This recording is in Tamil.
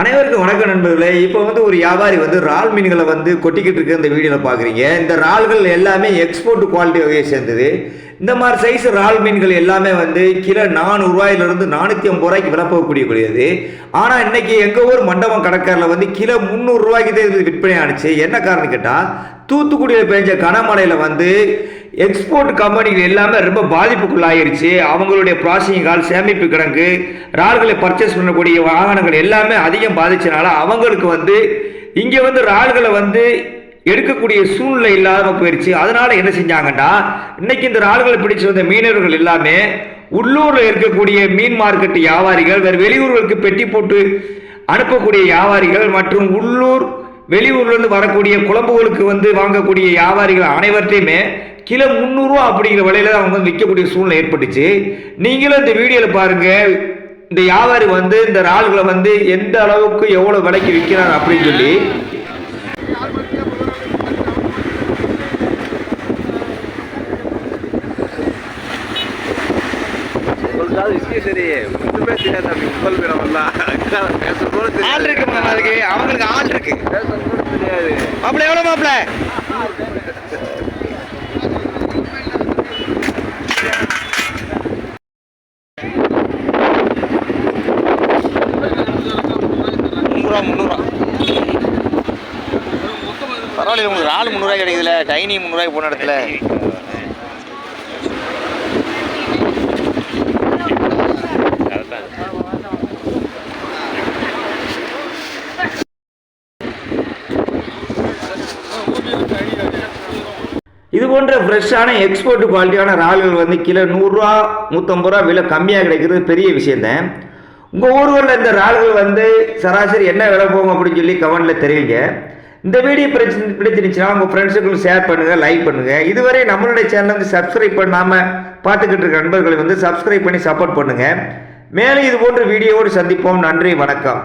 அனைவருக்கும் வணக்கம் நண்பர்களே. இப்போ வந்து ஒரு வியாபாரி வந்து இறால் மீன்களை வந்து கொட்டிக்கிட்டு இருக்க இந்த வீடியோவில் பார்க்குறீங்க இந்த இறால்கள் எல்லாமே எக்ஸ்போர்ட் குவாலிட்டி வகையை சேர்ந்தது. இந்த மாதிரி சைஸ் இறால் மீன்கள் எல்லாமே வந்து கிலோ நானூறுரூவாயிலிருந்து நானூற்றி ஐம்பது ரூபாய்க்கு விலை கூடியது ஆனால் இன்றைக்கி எங்கள் ஊர் மண்டபம் கடற்கரையில் வந்து கிலோ முந்நூறுரூவாய்க்கு தான் இது விற்பனை ஆனிச்சு என்ன காரணம் கேட்டால் தூத்துக்குடியில் பெஞ்ச கனமழையில் வந்து எக்ஸ்போர்ட் கம்பெனிகள் எல்லாமே ரொம்ப பாதிப்புக்குள்ளாயிருச்சு. அவங்களுடைய ப்ராசஸிங் கால் சேமிப்பு கிடங்கு ராள்களை பர்ச்சேஸ் பண்ணக்கூடிய வாகனங்கள் எல்லாமே அதிகம் பாதிச்சனால அவங்களுக்கு வந்து இங்கே வந்து ராள்களை வந்து எடுக்கக்கூடிய சூழ்நிலை இல்லாமல் போயிடுச்சு அதனால என்ன செஞ்சாங்கன்னா இன்னைக்கு இந்த ராள்களை பிடிச்சு வந்த மீனவர்கள் எல்லாமே உள்ளூரில் இருக்கக்கூடிய மீன் மார்க்கெட்டு வியாபாரிகள் வேறு வெளியூர்களுக்கு பெட்டி போட்டு அனுப்பக்கூடிய வியாபாரிகள் மற்றும் உள்ளூர் வெளியூர்லேருந்து வரக்கூடிய குழம்புகளுக்கு வந்து வாங்கக்கூடிய வியாபாரிகள் அனைவர்த்தையுமே கிலோ முந்நூறுரூவா அப்படிங்கிற விலையில தான் அவங்க வந்து விற்கக்கூடிய சூழ்நிலை ஏற்பட்டுச்சு. நீங்களும் இந்த வீடியோவில் பாருங்கள் இந்த வியாபாரி வந்து இந்த இறால்களை வந்து எந்த அளவுக்கு எவ்வளோ விலைக்கு விற்கிறார் அப்படின்னு சொல்லி. ஆள் இருக்கு அவங்களுக்கு ஆள் இருக்கு. மாப்பிள்ள எவ்வளோ மாப்பிள்ள? முந்நூறுவா முந்நூறுரூவா பரவாயில்ல உங்களுக்கு ஆள் முந்நூறுரூவா கிடைக்குதுல. டைனி முந்நூறுரூவாய்க்கு போன இடத்துல. இது போன்ற ஃப்ரெஷ்ஷான எக்ஸ்போர்ட் குவாலிட்டியான இறால்கள் வந்து கிலோ நூறுரூவா நூற்றம்பது ரூபா விலை கம்மியாக கிடைக்கிறது பெரிய விஷயம்தான். உங்கள் ஊர்களில் இந்த இறால்கள் வந்து சராசரி என்ன விலை போகும் அப்படின்னு சொல்லி கமெண்டில் தெரியுங்க. இந்த வீடியோ பிரச்சனை பிடிச்சிருந்துச்சுன்னா உங்கள் ஃப்ரெண்ட்ஸுக்கும் ஷேர் பண்ணுங்கள் லைக் பண்ணுங்கள் இதுவரை நம்மளுடைய சேனலை வந்து சப்ஸ்கிரைப் பண்ணாமல் பார்த்துக்கிட்டு இருக்க நண்பர்களை வந்து சப்ஸ்கிரைப் பண்ணி சப்போர்ட் பண்ணுங்கள் மேலே இது போன்ற வீடியோவோடு சந்திப்போம். நன்றி வணக்கம்.